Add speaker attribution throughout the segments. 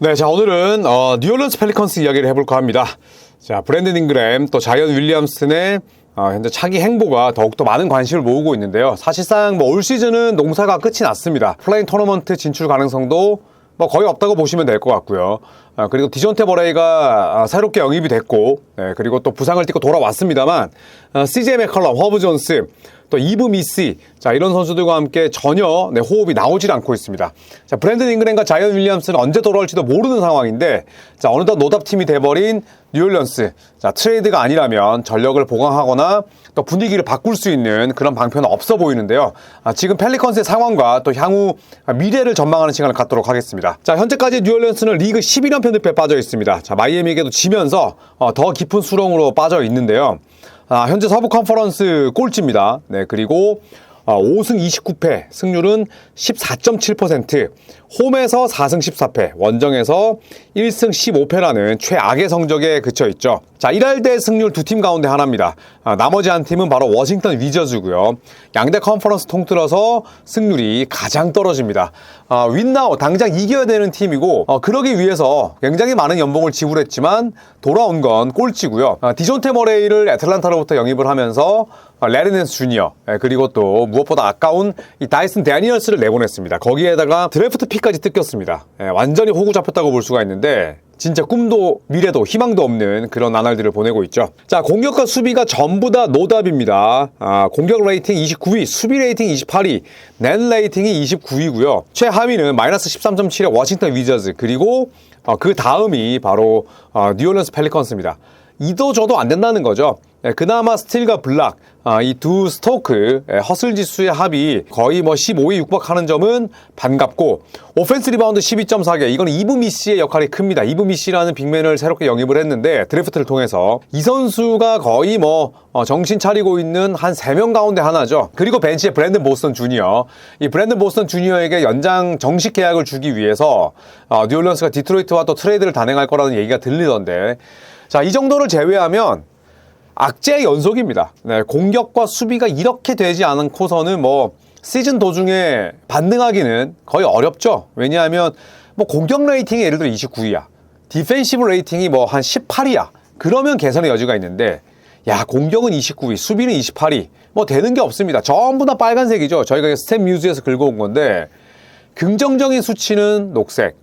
Speaker 1: 네, 자 오늘은 어, 뉴올런스 펠리컨스 이야기를 해볼까 합니다. 자 브랜든 잉그램 또 자이언 윌리엄슨의 어, 현재 차기 행보가 더욱더 많은 관심을 모으고 있는데요. 사실상 뭐 올 시즌은 농사가 끝이 났습니다. 플레인 토너먼트 진출 가능성도 뭐 거의 없다고 보시면 될 것 같고요. 아, 그리고 디존테 버레이가 아, 새롭게 영입이 됐고, 네, 그리고 또 부상을 딛고 돌아왔습니다만, 아, CJ 맥컬럼, 허브 존스, 또 이브 미시, 자 이런 선수들과 함께 전혀 네, 호흡이 나오질 않고 있습니다. 자 브랜든 잉그랜과 자이언 윌리엄스는 언제 돌아올지도 모르는 상황인데, 자 어느덧 노답 팀이 돼버린 뉴올런스, 자 트레이드가 아니라면 전력을 보강하거나 또 분위기를 바꿀 수 있는 그런 방편은 없어 보이는데요. 아, 지금 펠리컨스의 상황과 또 향후 미래를 전망하는 시간을 갖도록 하겠습니다. 자 현재까지 뉴올런스는 리그 11연패 늪에 빠져 있습니다. 자 마이애미에게도 지면서 어, 더 깊은 수렁으로 빠져 있는데요. 아, 현재 서부 컨퍼런스 꼴찌입니다. 네, 그리고 어, 5승 29패, 승률은 14.7%, 홈에서 4승 14패, 원정에서 1승 15패라는 최악의 성적에 그쳐 있죠. 자, 1할 대 승률 두 팀 가운데 하나입니다. 아, 나머지 한 팀은 바로 워싱턴 위저즈고요. 양대 컨퍼런스 통틀어서 승률이 가장 떨어집니다. 아, 윈나우 당장 이겨야 되는 팀이고 어, 그러기 위해서 굉장히 많은 연봉을 지불했지만 돌아온 건 꼴찌고요. 아, 디존테 머레이를 애틀란타로부터 영입을 하면서 아, 레르넨스 주니어 예, 그리고 또 무엇보다 아까운 이 다이슨 데니얼스를 내보냈습니다. 거기에다가 드래프트 픽까지 뜯겼습니다. 예, 완전히 호구 잡혔다고 볼 수가 있는데 진짜 꿈도 미래도 희망도 없는 그런 나날들을 보내고 있죠. 자 공격과 수비가 전부 다 노답입니다. 아, 공격 레이팅 29위, 수비 레이팅 28위, 넷 레이팅이 29위고요. 최하위는 마이너스 13.7의 워싱턴 위저즈 그리고 어, 그 다음이 바로 어, 뉴올런스 펠리컨스입니다. 이도 저도 안 된다는 거죠. 예, 그나마 스틸과 블락 아, 이두 스토크 예, 허슬 지수의 합이 거의 뭐 15에 육박하는 점은 반갑고 오펜스 리바운드 12.4개 이건 이브미 씨의 역할이 큽니다. 이브미 씨라는 빅맨을 새롭게 영입을 했는데 드래프트를 통해서 이 선수가 거의 뭐 어, 정신 차리고 있는 한 3명 가운데 하나죠. 그리고 벤치에 브랜든 보스턴 주니어 이 브랜든 보스턴 주니어에게 연장 정식 계약을 주기 위해서 어, 뉴올런스가 디트로이트와 또 트레이드를 단행할 거라는 얘기가 들리던데 자 이 정도를 제외하면 악재의 연속입니다. 네, 공격과 수비가 이렇게 되지 않고서는 뭐 시즌 도중에 반등하기는 거의 어렵죠. 왜냐하면 뭐 공격 레이팅이 예를 들어 29위야. 디펜시브 레이팅이 뭐 한 18위야. 그러면 개선의 여지가 있는데 야 공격은 29위, 수비는 28위. 뭐 되는 게 없습니다. 전부 다 빨간색이죠. 저희가 스텝 뮤즈에서 긁어온 건데 긍정적인 수치는 녹색,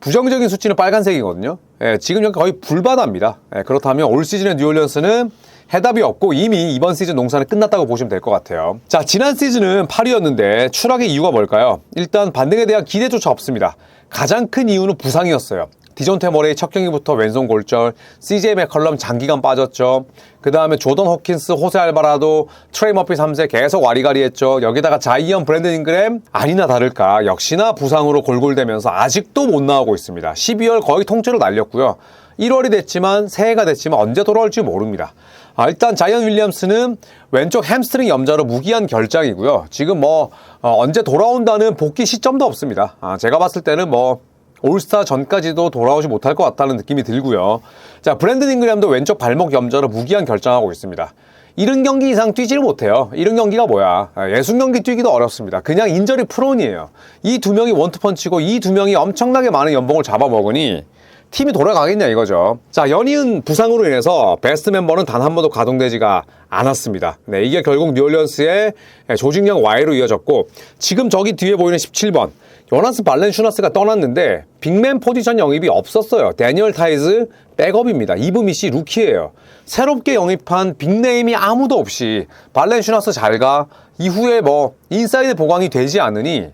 Speaker 1: 부정적인 수치는 빨간색이거든요. 예, 지금 여기 거의 불바다입니다. 예, 그렇다면 올 시즌의 뉴올리언스는 해답이 없고 이미 이번 시즌 농사는 끝났다고 보시면 될 것 같아요. 자, 지난 시즌은 8위였는데 추락의 이유가 뭘까요? 일단 반등에 대한 기대조차 없습니다. 가장 큰 이유는 부상이었어요. 디존테 머레이 첫 경기부터 왼손 골절, CJ 맥컬럼 장기간 빠졌죠. 그 다음에 조던 호킨스, 호세 알바라도, 트레이 머피 3세 계속 와리가리했죠. 여기다가 자이언 브랜든 잉그램 아니나 다를까 역시나 부상으로 골골대면서 아직도 못 나오고 있습니다. 12월 거의 통째로 날렸고요. 1월이 됐지만 새해가 됐지만 언제 돌아올지 모릅니다. 아, 일단 자이언 윌리엄스는 왼쪽 햄스트링 염자로 무기한 결장이고요. 지금 뭐 어, 언제 돌아온다는 복귀 시점도 없습니다. 아, 제가 봤을 때는 뭐 올스타 전까지도 돌아오지 못할 것 같다는 느낌이 들고요. 자, 브랜든 잉그램도 왼쪽 발목 염자로 무기한 결장하고 있습니다. 이른 경기 이상 뛰지를 못해요. 이른 경기가 뭐야? 아, 예순 경기 뛰기도 어렵습니다. 그냥 인저리 프론이에요. 이 두 명이 원투펀치고 이 두 명이 엄청나게 많은 연봉을 잡아먹으니 팀이 돌아가겠냐 이거죠. 자, 연이은 부상으로 인해서 베스트 멤버는 단 한 번도 가동되지가 않았습니다. 네, 이게 결국 뉴올리언스의 조직력 Y로 이어졌고 지금 저기 뒤에 보이는 17번 요나스 발렌슈나스가 떠났는데 빅맨 포지션 영입이 없었어요. 데니얼 타이즈 백업입니다. 이브미 씨 루키예요. 새롭게 영입한 빅네임이 아무도 없이 발렌슈나스 잘가 이후에 뭐 인사이드 보강이 되지 않으니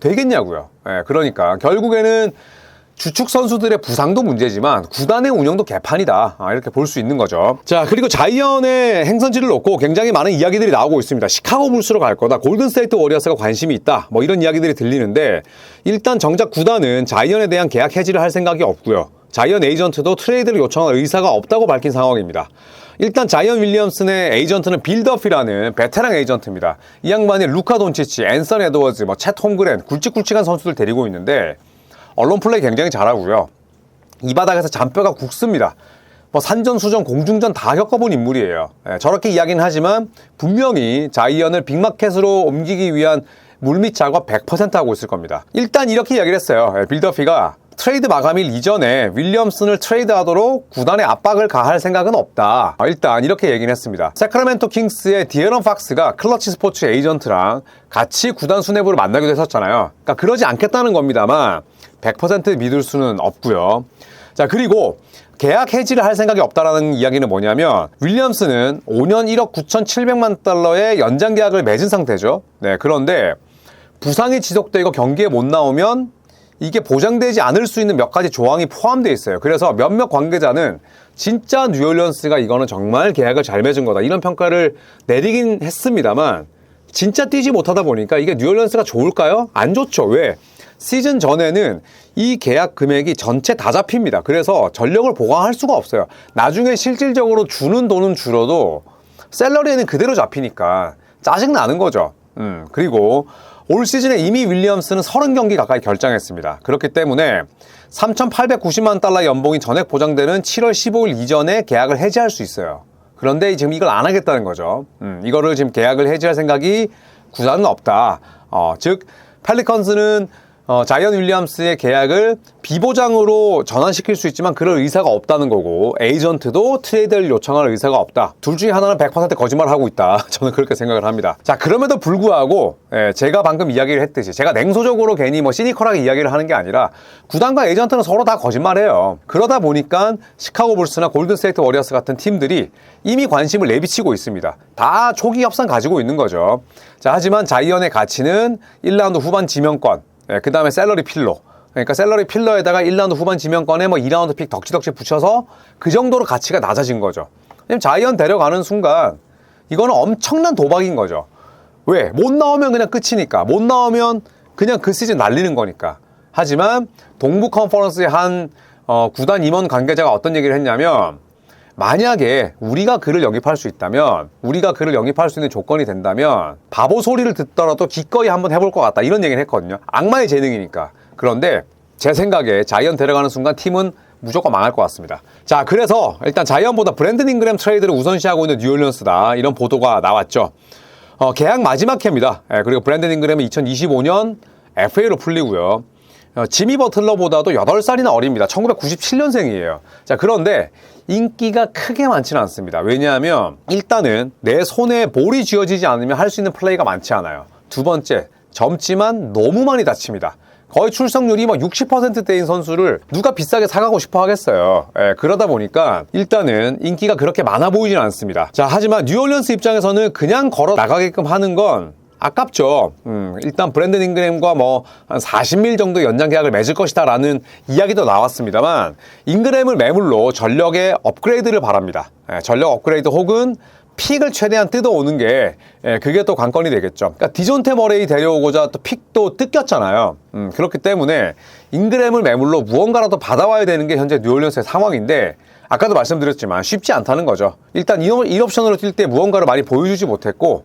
Speaker 1: 되겠냐고요. 예, 그러니까 결국에는 주축 선수들의 부상도 문제지만 구단의 운영도 개판이다. 아, 이렇게 볼 수 있는 거죠. 자 그리고 자이언의 행선지를 놓고 굉장히 많은 이야기들이 나오고 있습니다. 시카고 불스로 갈 거다. 골든스테이트 워리어스가 관심이 있다. 뭐 이런 이야기들이 들리는데 일단 정작 구단은 자이언에 대한 계약 해지를 할 생각이 없고요. 자이언 에이전트도 트레이드를 요청할 의사가 없다고 밝힌 상황입니다. 일단 자이언 윌리엄슨의 에이전트는 빌더피라는 베테랑 에이전트입니다. 이 양반이 루카 돈치치, 앤선 에드워즈, 뭐 챗 홈그랜 굵직굵직한 선수들 데리고 있는데 언론 플레이 굉장히 잘하고요. 이 바닥에서 잔뼈가 굵습니다. 뭐 산전 수전, 공중전 다 겪어본 인물이에요. 예, 저렇게 이야기는 하지만 분명히 자이언을 빅마켓으로 옮기기 위한 물밑 작업 100% 하고 있을 겁니다. 일단 이렇게 이야기를 했어요. 예, 빌더피가 트레이드 마감일 이전에 윌리엄슨을 트레이드하도록 구단에 압박을 가할 생각은 없다. 어, 일단 이렇게 얘기는 했습니다. 세크라멘토 킹스의 디에런 팍스가 클러치 스포츠 에이전트랑 같이 구단 수뇌부를 만나기도 했었잖아요. 그러니까 그러지 않겠다는 겁니다만 100% 믿을 수는 없고요. 자 그리고 계약 해지를 할 생각이 없다라는 이야기는 뭐냐면 윌리엄스는 5년 1억 9,700만 달러의 연장 계약을 맺은 상태죠. 네 그런데 부상이 지속되고 경기에 못 나오면 이게 보장되지 않을 수 있는 몇 가지 조항이 포함되어 있어요. 그래서 몇몇 관계자는 진짜 뉴올리언스가 이거는 정말 계약을 잘 맺은 거다 이런 평가를 내리긴 했습니다만 진짜 뛰지 못하다 보니까 이게 뉴올리언스가 좋을까요? 안 좋죠. 왜? 시즌 전에는 이 계약 금액이 전체 다 잡힙니다. 그래서 전력을 보강할 수가 없어요. 나중에 실질적으로 주는 돈은 줄어도 셀러리에는 그대로 잡히니까 짜증 나는 거죠. 음, 그리고 올 시즌에 이미 윌리엄스는 30경기 가까이 결장했습니다. 그렇기 때문에 3,890만 달러 연봉이 전액 보장되는 7월 15일 이전에 계약을 해지할 수 있어요. 그런데 지금 이걸 안 하겠다는 거죠. 음, 이거를 지금 계약을 해지할 생각이 구단은 없다. 어, 즉, 펠리컨스는 어, 자이언 윌리엄스의 계약을 비보장으로 전환시킬 수 있지만 그럴 의사가 없다는 거고 에이전트도 트레이드를 요청할 의사가 없다. 둘 중에 하나는 100% 거짓말을 하고 있다. 저는 그렇게 생각을 합니다. 자 그럼에도 불구하고 예, 제가 방금 이야기를 했듯이 제가 냉소적으로 괜히 뭐 시니컬하게 이야기를 하는 게 아니라 구단과 에이전트는 서로 다 거짓말해요. 그러다 보니까 시카고 불스나 골든스테이트 워리어스 같은 팀들이 이미 관심을 내비치고 있습니다. 다 초기 협상 가지고 있는 거죠. 자 하지만 자이언의 가치는 1라운드 후반 지명권 예, 그 다음에 셀러리 필러. 그러니까 셀러리 필러에다가 1라운드 후반 지명권에 뭐 2라운드 픽 덕지덕지 붙여서 그 정도로 가치가 낮아진 거죠. 왜냐면 자이언 데려가는 순간 이거는 엄청난 도박인 거죠. 왜? 못 나오면 그냥 끝이니까. 못 나오면 그냥 그 시즌 날리는 거니까. 하지만 동부 컨퍼런스의 한 어, 구단 임원 관계자가 어떤 얘기를 했냐면 만약에 우리가 그를 영입할 수 있다면 우리가 그를 영입할 수 있는 조건이 된다면 바보 소리를 듣더라도 기꺼이 한번 해볼 것 같다. 이런 얘기를 했거든요. 악마의 재능이니까. 그런데 제 생각에 자이언 데려가는 순간 팀은 무조건 망할 것 같습니다. 자 그래서 일단 자이언보다 브랜든 잉그램 트레이드를 우선시하고 있는 뉴올리언스다. 이런 보도가 나왔죠. 어, 계약 마지막 해입니다. 예, 그리고 브랜든 잉그램은 2025년 FA로 풀리고요. 어, 지미 버틀러보다도 8살이나 어립니다. 1997년생이에요. 자, 그런데 인기가 크게 많지는 않습니다. 왜냐하면 일단은 내 손에 볼이 쥐어지지 않으면 할 수 있는 플레이가 많지 않아요. 두 번째, 젊지만 너무 많이 다칩니다. 거의 출석률이 뭐 60%대인 선수를 누가 비싸게 사가고 싶어 하겠어요. 예, 그러다 보니까 일단은 인기가 그렇게 많아 보이진 않습니다. 자, 하지만 뉴올리언스 입장에서는 그냥 걸어 나가게끔 하는 건 아깝죠. 음, 일단 브랜든 잉그램과 뭐 한 40밀 정도 연장 계약을 맺을 것이다라는 이야기도 나왔습니다만 잉그램을 매물로 전력의 업그레이드를 바랍니다. 예, 전력 업그레이드 혹은 픽을 최대한 뜯어오는 게 예, 그게 또 관건이 되겠죠. 그러니까 디존테 머레이 데려오고자 또 픽도 뜯겼잖아요. 음, 그렇기 때문에 잉그램을 매물로 무언가라도 받아와야 되는 게 현재 뉴올리언스의 상황인데 아까도 말씀드렸지만 쉽지 않다는 거죠. 일단 이, 이 옵션으로 뛸 때 무언가를 많이 보여주지 못했고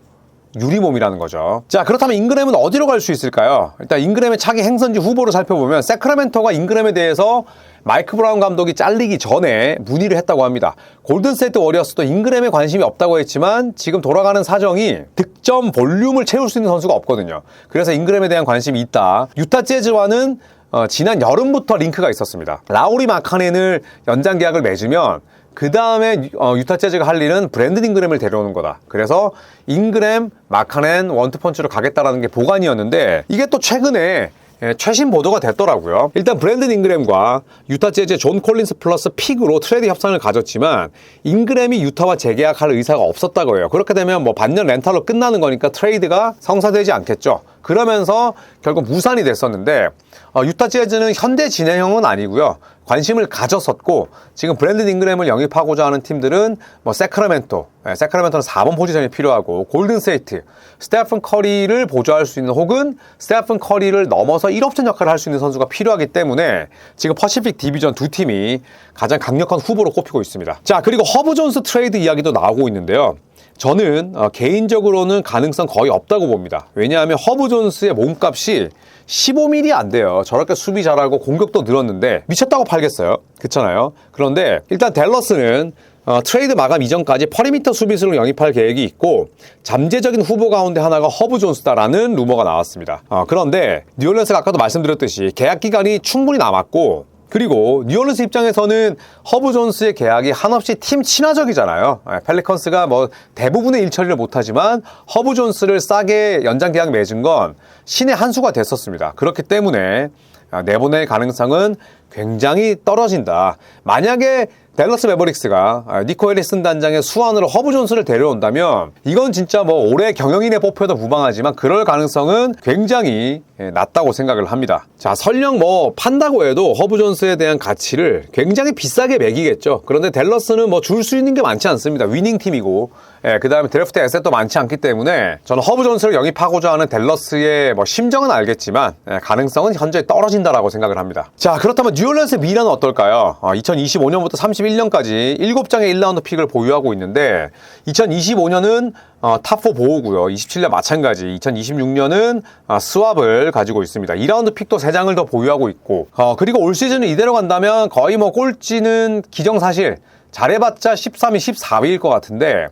Speaker 1: 유리몸이라는 거죠. 자, 그렇다면 잉그램은 어디로 갈 수 있을까요? 일단 잉그램의 차기 행선지 후보를 살펴보면 세크라멘토가 잉그램에 대해서 마이크 브라운 감독이 잘리기 전에 문의를 했다고 합니다. 골든스테이트 워리어스도 잉그램에 관심이 없다고 했지만 지금 돌아가는 사정이 득점 볼륨을 채울 수 있는 선수가 없거든요. 그래서 잉그램에 대한 관심이 있다. 유타 재즈와는 어, 지난 여름부터 링크가 있었습니다. 라우리 마카넨을 연장 계약을 맺으면 그 다음에 어, 유타 재즈가 할 일은 브랜든 잉그램을 데려오는 거다. 그래서 잉그램, 마카넨, 원투펀치로 가겠다라는 게 보관이었는데 이게 또 최근에 예, 최신 보도가 됐더라고요. 일단 브랜든 잉그램과 유타 재즈의 존 콜린스 플러스 픽으로 트레이드 협상을 가졌지만 잉그램이 유타와 재계약할 의사가 없었다고 해요. 그렇게 되면 뭐 반년 렌탈로 끝나는 거니까 트레이드가 성사되지 않겠죠. 그러면서 결국 무산이 됐었는데 어, 유타 재즈는 현대 진행형은 아니고요. 관심을 가졌었고 지금 브랜든 잉그램을 영입하고자 하는 팀들은 뭐 세크라멘토, 예, 세크라멘토는 4번 포지션이 필요하고 골든세이트, 스테픈 커리를 보조할 수 있는 혹은 스테픈 커리를 넘어서 1옵션 역할을 할 수 있는 선수가 필요하기 때문에 지금 퍼시픽 디비전 두 팀이 가장 강력한 후보로 꼽히고 있습니다. 자 그리고 허브 존스 트레이드 이야기도 나오고 있는데요. 저는 어, 개인적으로는 가능성 거의 없다고 봅니다. 왜냐하면 허브 존스의 몸값이 15mm 안 돼요. 저렇게 수비 잘하고 공격도 늘었는데 미쳤다고 팔겠어요. 그렇잖아요. 그런데 일단 댈러스는 어, 트레이드 마감 이전까지 퍼리미터 수비수를 영입할 계획이 있고 잠재적인 후보 가운데 하나가 허브 존스다라는 루머가 나왔습니다. 어, 그런데 뉴올리언스가 아까도 말씀드렸듯이 계약 기간이 충분히 남았고 그리고 뉴올리언스 입장에서는 허브 존스의 계약이 한없이 팀 친화적이잖아요. 예, 펠리컨스가 뭐 대부분의 일 처리를 못하지만 허브 존스를 싸게 연장 계약 맺은 건 신의 한 수가 됐었습니다. 그렇기 때문에 아, 내보낼 가능성은 굉장히 떨어진다. 만약에 댈러스 매버릭스가 아, 니코 해리슨 단장의 수완으로 허브 존스를 데려온다면 이건 진짜 뭐 올해 경영인에 뽑혀도 무방하지만 그럴 가능성은 굉장히 예, 낮다고 생각을 합니다. 자, 설령 뭐 판다고 해도 허브 존스에 대한 가치를 굉장히 비싸게 매기겠죠. 그런데 댈러스는 뭐 줄 수 있는 게 많지 않습니다. 위닝 팀이고 예, 그 다음에 드래프트 에셋도 많지 않기 때문에 저는 허브 존스를 영입하고자 하는 댈러스의 뭐 심정은 알겠지만 예, 가능성은 현재 떨어진다라고 생각을 합니다. 자 그렇다면 뉴올리언스의 미래는 어떨까요? 2025년부터 31년까지 7장의 1라운드 픽을 보유하고 있는데 2025년은 어, 탑4 보호고요. 27년 마찬가지. 2026년은 아, 스왑을 가지고 있습니다. 2라운드 픽도 3장을 더 보유하고 있고 어, 그리고 올 시즌은 이대로 간다면 거의 뭐 꼴찌는 기정사실 잘해봤자 13위, 14위일 것 같은데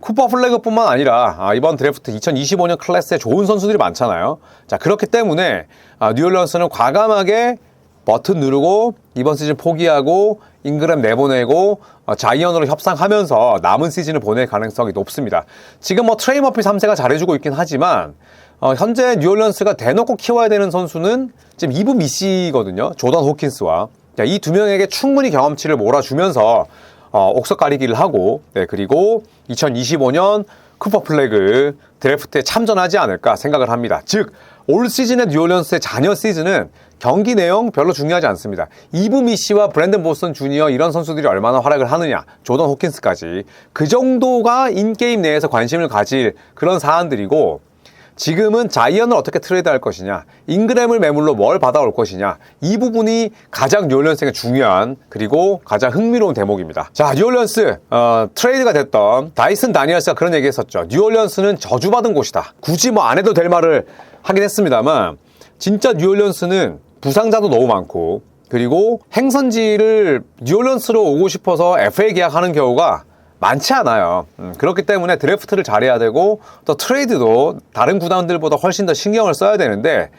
Speaker 1: 쿠퍼 플래그뿐만 아니라 아, 이번 드래프트 2025년 클래스에 좋은 선수들이 많잖아요. 자 그렇기 때문에 아, 뉴올리언스는 과감하게 버튼 누르고 이번 시즌 포기하고 잉그램 내보내고 어, 자이언으로 협상하면서 남은 시즌을 보낼 가능성이 높습니다. 지금 뭐 트레이 머피 3세가 잘해주고 있긴 하지만 어, 현재 뉴올리언스가 대놓고 키워야 되는 선수는 지금 이브 미시거든요. 조던 호킨스와 이 두 명에게 충분히 경험치를 몰아주면서 어, 옥석 가리기를 하고 네, 그리고 2025년 쿠퍼 플래그 드래프트에 참전하지 않을까 생각을 합니다. 즉, 올 시즌의 뉴올리언스의 잔여 시즌은 경기 내용 별로 중요하지 않습니다. 이브 미시와 브랜든 보스턴 주니어 이런 선수들이 얼마나 활약을 하느냐, 조던 호킨스까지 그 정도가 인게임 내에서 관심을 가질 그런 사안들이고 지금은 자이언을 어떻게 트레이드할 것이냐, 잉그램을 매물로 뭘 받아올 것이냐, 이 부분이 가장 뉴올리언스에게 중요한 그리고 가장 흥미로운 대목입니다. 자, 뉴올리언스 어, 트레이드가 됐던 다이슨 다니엘스가 그런 얘기했었죠. 뉴올리언스는 저주받은 곳이다. 굳이 뭐 안 해도 될 말을 하긴 했습니다만 진짜 뉴올리언스는 부상자도 너무 많고 그리고 행선지를 뉴올리언스로 오고 싶어서 FA 계약하는 경우가 많지 않아요. 음, 그렇기 때문에 드래프트를 잘해야 되고 또 트레이드도 다른 구단들보다 훨씬 더 신경을 써야 되는데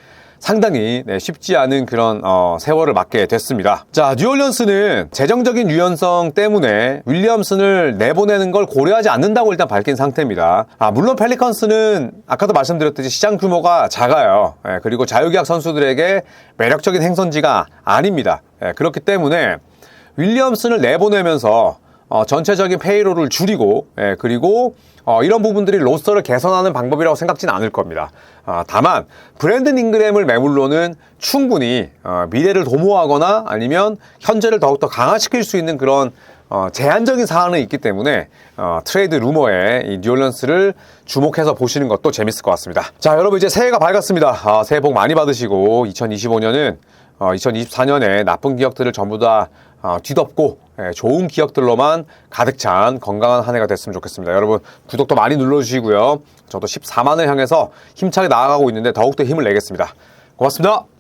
Speaker 1: 상당히 네, 쉽지 않은 그런 어, 세월을 맞게 됐습니다. 자, 뉴올리언스는 재정적인 유연성 때문에 윌리엄슨을 내보내는 걸 고려하지 않는다고 일단 밝힌 상태입니다. 아, 물론 펠리컨스는 아까도 말씀드렸듯이 시장 규모가 작아요. 예, 그리고 자유계약 선수들에게 매력적인 행선지가 아닙니다. 예, 그렇기 때문에 윌리엄슨을 내보내면서 어, 전체적인 페이로를 줄이고 예, 그리고 어, 이런 부분들이 로스터를 개선하는 방법이라고 생각지는 않을 겁니다. 아, 다만 브랜든 잉그램을 매물로는 충분히 어, 미래를 도모하거나 아니면 현재를 더욱더 강화시킬 수 있는 그런 어, 제한적인 사안은 있기 때문에 어, 트레이드 루머에 이 뉴올런스를 주목해서 보시는 것도 재밌을 것 같습니다. 자, 여러분 이제 새해가 밝았습니다. 아, 새해 복 많이 받으시고 2025년은 어, 2024년에 나쁜 기억들을 전부 다 어, 뒤덮고 예, 좋은 기억들로만 가득 찬 건강한 한 해가 됐으면 좋겠습니다. 여러분 구독도 많이 눌러주시고요. 저도 14만을 향해서 힘차게 나아가고 있는데 더욱더 힘을 내겠습니다. 고맙습니다.